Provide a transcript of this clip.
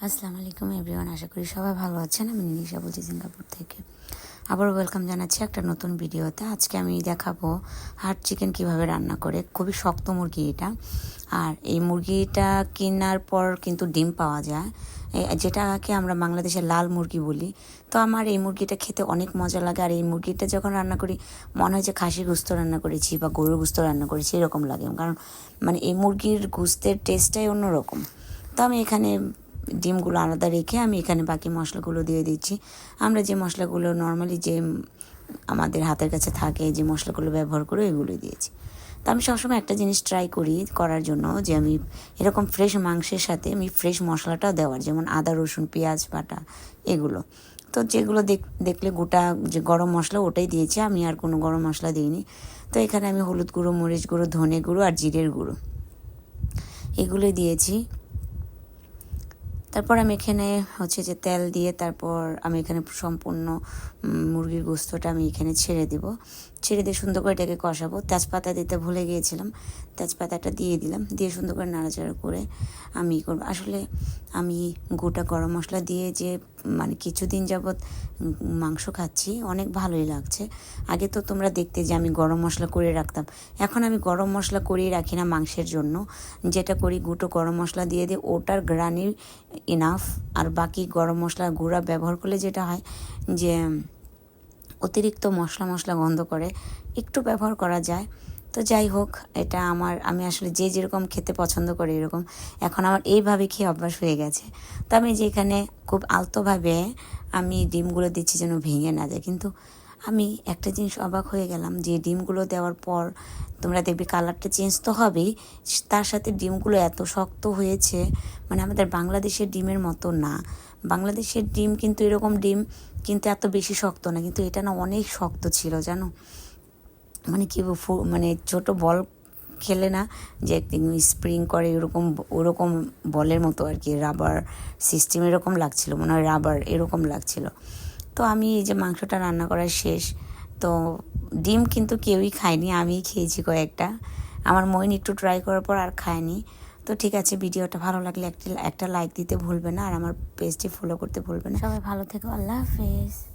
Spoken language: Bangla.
আসসালামু আলাইকুম এভরিওয়ান, আশা করি সবাই ভালো আছেন। আমি নিশা বলছি সিঙ্গাপুর থেকে। আবার ওয়েলকাম জানাচ্ছি একটা নতুন ভিডিওতে। আজকে আমি দেখাবো হার্ড চিকেন কীভাবে রান্না করে। খুবই শক্ত মুরগি এটা। আর এই মুরগিটা কেনার পর কিন্তু ডিম পাওয়া যায়। যেটাকে আমরা বাংলাদেশে লাল মুরগি বলি। তো আমার এই মুরগিটা খেতে অনেক মজা লাগে। আর এই মুরগিটা যখন রান্না করি, মনে হয় যে খাসি গুস্ত রান্না করেছি বা গরুর গুস্ত রান্না করেছি, এরকম লাগে। কারণ মানে এই মুরগির গুস্তের টেস্টটাই অন্যরকম। তো আমি এখানে ডিমগুলো আলাদা রেখে আমি এখানে বাকি মশলাগুলো দিয়ে দিচ্ছি। আমরা যে মশলাগুলো নর্মালি যে আমাদের হাতের কাছে থাকে, যে মশলাগুলো ব্যবহার করে এগুলো দিয়েছি। তো আমি সবসময় একটা জিনিস ট্রাই করি করার জন্য যে আমি এরকম ফ্রেশ মাংসের সাথে আমি ফ্রেশ মশলাটাও দেওয়ার, যেমন আদা, রসুন, পেঁয়াজ, বাটা, এগুলো। তো যেগুলো দেখ- দেখলে গোটা যে গরম মশলা ওটাই দিয়েছি, আমি আর কোনো গরম মশলা দিইনি। তো এখানে আমি হলুদ গুঁড়ো, মরিচ গুঁড়ো, ধনে গুঁড়ো আর জিরের গুঁড়ো। এগুলো দিয়েছি। তারপর আমি এখানে হচ্ছে যে তেল দিয়ে তারপর আমি এখানে সম্পূর্ণ মুরগির গোস্তটা আমি এখানে ছেড়ে দেব। ছেড়ে দিয়ে সুন্দর করে এটাকে কষাবো। তেজপাতা দিতে ভুলে গিয়েছিলাম। তেজপাতাটা দিয়ে দিলাম। দিয়ে সুন্দর করে নাড়াচাড়া করে আমি করব। আসলে আমি গোটা গরম মশলা দিয়ে যে মানে কিছুদিন যাবৎ মাংস খাচ্ছি, অনেক ভালোই লাগছে। আগে তো তোমরা দেখতে যে আমি গরম মশলা করে রাখতাম। এখন আমি গরম মশলা করেই রাখি না মাংসের জন্য। যেটা করি গুঁটো গরম মশলা দিয়ে দিই, ওটার গ্রানি ইনাফ আর বাকি গরম মশলা গুঁড়া ব্যবহার করলে যেটা হয় যে, অতিরিক্ত মশলা মশলা গন্ধ করে, একটু ব্যবহার করা যায়। তো যাই হোক, এটা আমার, আমি আসলে যে যেরকম খেতে পছন্দ করি এরকম, এখন আমার এইভাবে খেয়ে অভ্যাস হয়ে গেছে। তো আমি যে এখানে খুব আলতোভাবে আমি ডিমগুলো দিচ্ছি যেন ভেঙে না যায়, কিন্তু আমি একটা জিনিস অবাক হয়ে গেলাম যে ডিমগুলো দেওয়ার পর তোমরা দেখবে কালারটা চেঞ্জ তো হবেই, তার সাথে ডিমগুলো এত শক্ত হয়েছে মানে আমাদের বাংলাদেশের ডিমের মতো না। বাংলাদেশের ডিম কিন্তু এরকম ডিম কিন্তু এত বেশি শক্ত না, কিন্তু এটা না অনেক শক্ত ছিল, জানো? মানে কি মানে ছোট বল খেলে না যে স্প্রিং করে এরকম, ওরকম বলের মতো আর কি, রাবার সিস্টেম এরকম লাগছিল, মনে হয় রাবার এরকম লাগছিল। তো আমি এই যে মাংসটা রান্না করা শেষ, তো ডিম কিন্তু কেউই খায়নি, আমিই খেয়েছি কয়েকটা। আমার মইন একটু ট্রাই করার পর আর খায়নি। তো ঠিক আছে, ভিডিওটা ভালো লাগলে একটি, একটা লাইক দিতে ভুলবে না, আর আমার পেজটি ফলো করতে ভুলবে না। সবাই ভালো থেকো, আল্লাহ হাফেজ।